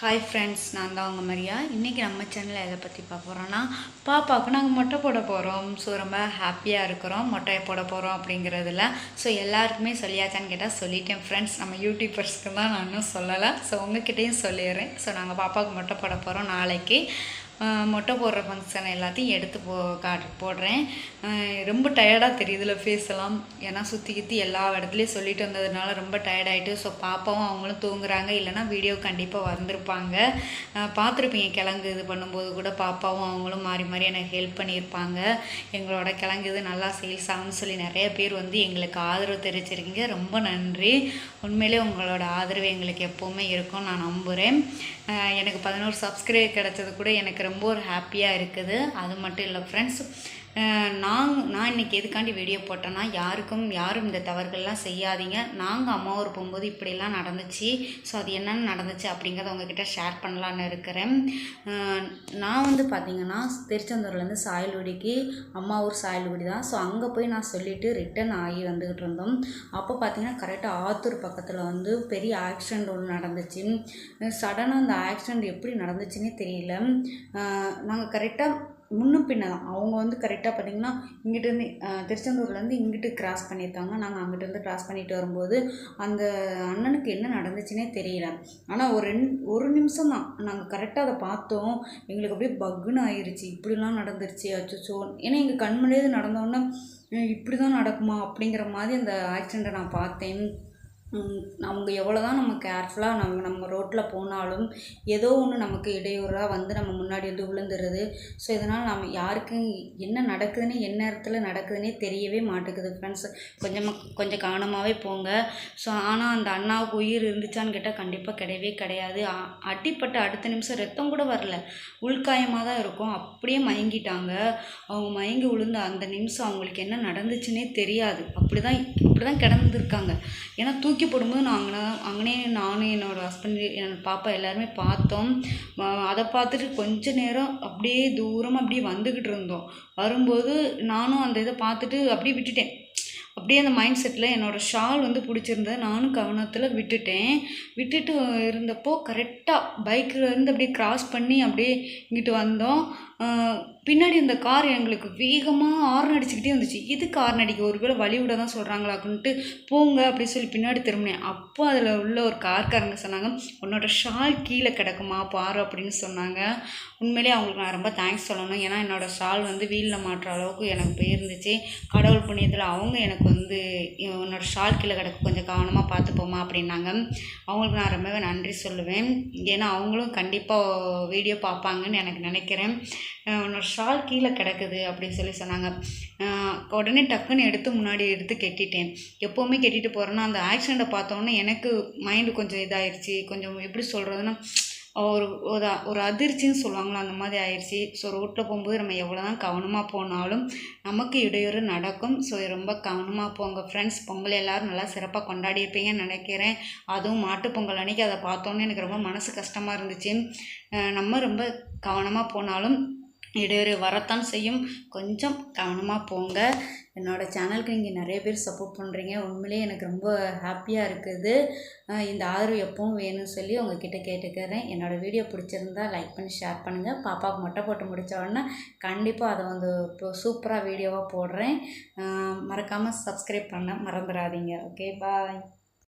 Hi friends நான் தான் உங்கள் மரியா. இன்றைக்கி நம்ம சேனலில் எதை பற்றி பார்க்க போகிறோன்னா பாப்பாவுக்கு நாங்கள் மொட்டை போட போகிறோம் ஸோ ரொம்ப ஹாப்பியாக இருக்கிறோம். மொட்டையை போட போகிறோம் அப்படிங்கிறதுல. ஸோ எல்லாருக்குமே சொல்லியாச்சான்னு கேட்டால் சொல்லிட்டேன் ஃப்ரெண்ட்ஸ் நம்ம யூடியூபர்ஸ்க்கு தான் நான் இன்னும் சொல்லலை. ஸோ உங்ககிட்டயும் சொல்லிடுறேன். ஸோ நாங்கள் பாப்பாவுக்கு மொட்டை போட போகிறோம் நாளைக்கு. மொட்டை போடுற ஃபங்க்ஷன் எல்லாத்தையும் எடுத்து போ காட்டு போடுறேன். ரொம்ப டயர்டாக தெரியுதுல ஃபேஸ் எல்லாம். ஏன்னா சுற்றி கித்தி எல்லா இடத்துலையும் சொல்லிட்டு வந்ததுனால ரொம்ப டயர்டாயிட்டு ஸோ பாப்பாவும் அவங்களும் தூங்குறாங்க. இல்லைன்னா வீடியோ கண்டிப்பாக வந்திருப்பாங்க. பார்த்துருப்பீங்க கிழங்கு இது பண்ணும்போது கூட பாப்பாவும் அவங்களும் மாறி மாறி எனக்கு ஹெல்ப் பண்ணியிருப்பாங்க. எங்களோட கிழங்கு இது நல்லா சேல்ஸ் ஆகும்னு சொல்லி நிறைய பேர் வந்து எங்களுக்கு ஆதரவு தெரிவிச்சிருக்கீங்க. ரொம்ப நன்றி. உண்மையிலே உங்களோட ஆதரவு எங்களுக்கு எப்போவுமே இருக்கும். நான் நம்புகிறேன் எனக்கு பதினோரு சப்ஸ்கிரைப் கிடச்சது கூட எனக்கு ரொம்ப ஒரு ஹாப்பியாக இருக்குது. அது மட்டும் இல்லை ஃப்ரெண்ட்ஸ் நான் நான் இன்றைக்கி எதுக்காண்டி வீடியோ போட்டேன்னா யாருக்கும் யாரும் இந்த தவறுகள்லாம் செய்யாதீங்க. நாங்கள் அம்மா ஊர் போகும்போது இப்படிலாம் நடந்துச்சு. ஸோ அது என்னென்னு நடந்துச்சு அப்படிங்கிறத உங்ககிட்ட ஷேர் பண்ணலான்னு இருக்கிறேன். நான் வந்து பார்த்திங்கன்னா திருச்செந்தூர்லேருந்து சாயல்குடிக்கு அம்மா ஊர் சாயல்குடி தான். ஸோ அங்கே போய் நான் சொல்லிவிட்டு ரிட்டர்ன் ஆகி வந்துக்கிட்டு இருந்தோம். அப்போ பார்த்திங்கன்னா கரெக்டாக ஆத்தூர் பக்கத்தில் வந்து பெரிய ஆக்சிடெண்ட் ஒன்று நடந்துச்சு. சடனாக அந்த ஆக்சிடெண்ட் எப்படி நடந்துச்சுன்னே தெரியல. நாங்கள் கரெக்டாக முன்னும் பின்ன தான் அவங்க வந்து கரெக்டாக பார்த்தீங்கன்னா இங்கிட்டேருந்து திருச்செந்தூர்லேருந்து இங்கிட்டு கிராஸ் பண்ணியிருக்காங்க. நாங்கள் அங்கிட்டேருந்து கிராஸ் பண்ணிட்டு வரும்போது அந்த அண்ணனுக்கு என்ன நடந்துச்சுன்னே தெரியல. ஆனால் ஒரு ரெண்டு ஒரு நிமிஷம் தான் நாங்கள் கரெக்டாக அதை பார்த்தோம். எங்களுக்கு அப்படியே பக்குன்னு ஆயிடுச்சு இப்படிலாம் நடந்துருச்சு. அச்சோ ஏன்னா எங்கள் கண்மலையே நடந்தோன்னே இப்படி தான் நடக்குமா? அப்படிங்கிற மாதிரி அந்த ஆக்சிடெண்ட்டை நான் பார்த்தேன். அவங்க எவ்வளோ தான் நம்ம கேர்ஃபுல்லாக நம்ம நம்ம ரோட்டில் போனாலும் ஏதோ ஒன்று நமக்கு இடையூறாக வந்து நம்ம முன்னாடி வந்து விழுந்துடுது ஸோ இதனால் நம்ம யாருக்கும் என்ன நடக்குதுன்னு என்ன இடத்துல நடக்குதுன்னே தெரியவே மாட்டேங்குது ஃப்ரெண்ட்ஸ் கொஞ்சமாக கொஞ்சம் கவனமாகவே போங்க. ஸோ ஆனால் அந்த அண்ணாவுக்கு உயிர் இருந்துச்சான்னு கேட்டால் கண்டிப்பாக கிடையவே கிடையாது. அ- அடிப்பட்ட அடுத்த நிமிஷம் ரத்தம் கூட வரல. உள்காயமாக தான் இருக்கும். அப்படியே மயங்கிட்டாங்க. அவங்க மயங்கி விழுந்த அந்த நிமிஷம் அவங்களுக்கு என்ன நடந்துச்சுன்னே தெரியாது. அப்படி தான் இப்படி தான் கிடந்துருக்காங்க. ஏன்னா தூக்கி போடும்போது நாங்கள் அங்கனே நானும் என்னோடய ஹஸ்பண்ட் என்னோடய பாப்பா எல்லாருமே பார்த்தோம். அதை பார்த்துட்டு கொஞ்ச நேரம் அப்படியே தூரமாக அப்படியே வந்துக்கிட்டு இருந்தோம். வரும்போது நானும் அந்த இதை பார்த்துட்டு அப்படியே விட்டுட்டேன். அப்படியே அந்த மைண்ட் செட்டில் என்னோடய ஷால் வந்து பிடிச்சிருந்தது நானும் கவனத்தில் விட்டுட்டேன். விட்டுட்டு இருந்தப்போ கரெக்டாக பைக்கில் இருந்து அப்படியே கிராஸ் பண்ணி அப்படியே இங்கிட்டு வந்தோம். பின்னாடி இந்த கார் எங்களுக்கு வேகமாக ஹார்ன் அடிச்சுக்கிட்டே இருந்துச்சு எதுக்கு ஹார்ன் அடிக்க? ஒருவேளை வழி விட தான் சொல்கிறாங்களாக்குன்ட்டு போங்க அப்படின்னு சொல்லி பின்னாடி திரும்பினேன். அப்போ அதில் உள்ள ஒரு கார்காரங்க சொன்னாங்க உன்னோட ஷால் கீழே கிடக்குமா பாரு அப்படின்னு சொன்னாங்க. உண்மையிலேயே அவங்களுக்கு நான் ரொம்ப தேங்க்ஸ் சொல்லணும். ஏன்னா என்னோடய ஷால் வந்து வீலில் மாட்டுற அளவுக்கு எனக்கு போயிருந்துச்சு. கடவுள் புண்ணியத்தில் அவங்க எனக்கு வந்து உன்னோட ஷால் கீழே கிடக்கு கொஞ்சம் கவனமாக பார்த்துப்போமா அப்படின்னாங்க. அவங்களுக்கு நான் ரொம்பவே நன்றி சொல்லுவேன். ஏன்னா அவங்களும் கண்டிப்பாக வீடியோ பார்ப்பாங்கன்னு எனக்கு நினைக்கிறேன். உன்னோட ஷால் கீழே கிடக்குது அப்படின்னு சொல்லி சொன்னாங்க. உடனே டக்குன்னு எடுத்து முன்னாடி எடுத்து கெட்டிட்டேன். எப்போவுமே கெட்டிட்டு போகிறேன்னா அந்த ஆக்சிடெண்ட்டை பார்த்தோன்னே எனக்கு மைண்டு கொஞ்சம் இதாகிடுச்சு கொஞ்சம் எப்படி சொல்கிறதுன்னா ஒரு ஒரு ஒரு அதிர்ச்சின்னு சொல்லுவாங்களோ அந்த மாதிரி ஆயிடுச்சு ஸோ ரோட்டில் போகும்போது நம்ம எவ்வளோ தான் கவனமாக போனாலும் நமக்கு இடையூறு நடக்கும். ஸோ ரொம்ப கவனமாக போங்க ஃப்ரெண்ட்ஸ் பொங்கல் எல்லோரும் நல்லா சிறப்பாக கொண்டாடி இருப்பீங்கன்னு நினைக்கிறேன். அதுவும் மாட்டுப் பொங்கல் அன்றைக்கி அதை பார்த்தோன்னே எனக்கு ரொம்ப மனசு கஷ்டமாக இருந்துச்சு. நம்ம ரொம்ப கவனமாக போனாலும் இடையூறு வரத்தான் செய்யும். கொஞ்சம் கவனமாக போங்க. என்னோடய சேனலுக்கு நீங்கள் நிறைய பேர் சப்போர்ட் பண்ணுறீங்க உண்மையிலேயே எனக்கு ரொம்ப ஹாப்பியாக இருக்குது. இந்த ஆதரவு எப்பவும் வேணும்னு சொல்லி உங்ககிட்ட கேட்டுக்கிறேன். என்னோடய வீடியோ பிடிச்சிருந்தா லைக் பண்ணி ஷேர் பண்ணுங்கள் பாப்பாவுக்கு மொட்டை போட்டு முடித்த உடனே கண்டிப்பாக அதை வந்து இப்போ சூப்பராக வீடியோவாக போடுறேன். மறக்காமல் சப்ஸ்கிரைப் பண்ண மறந்துடாதீங்க. Okay bye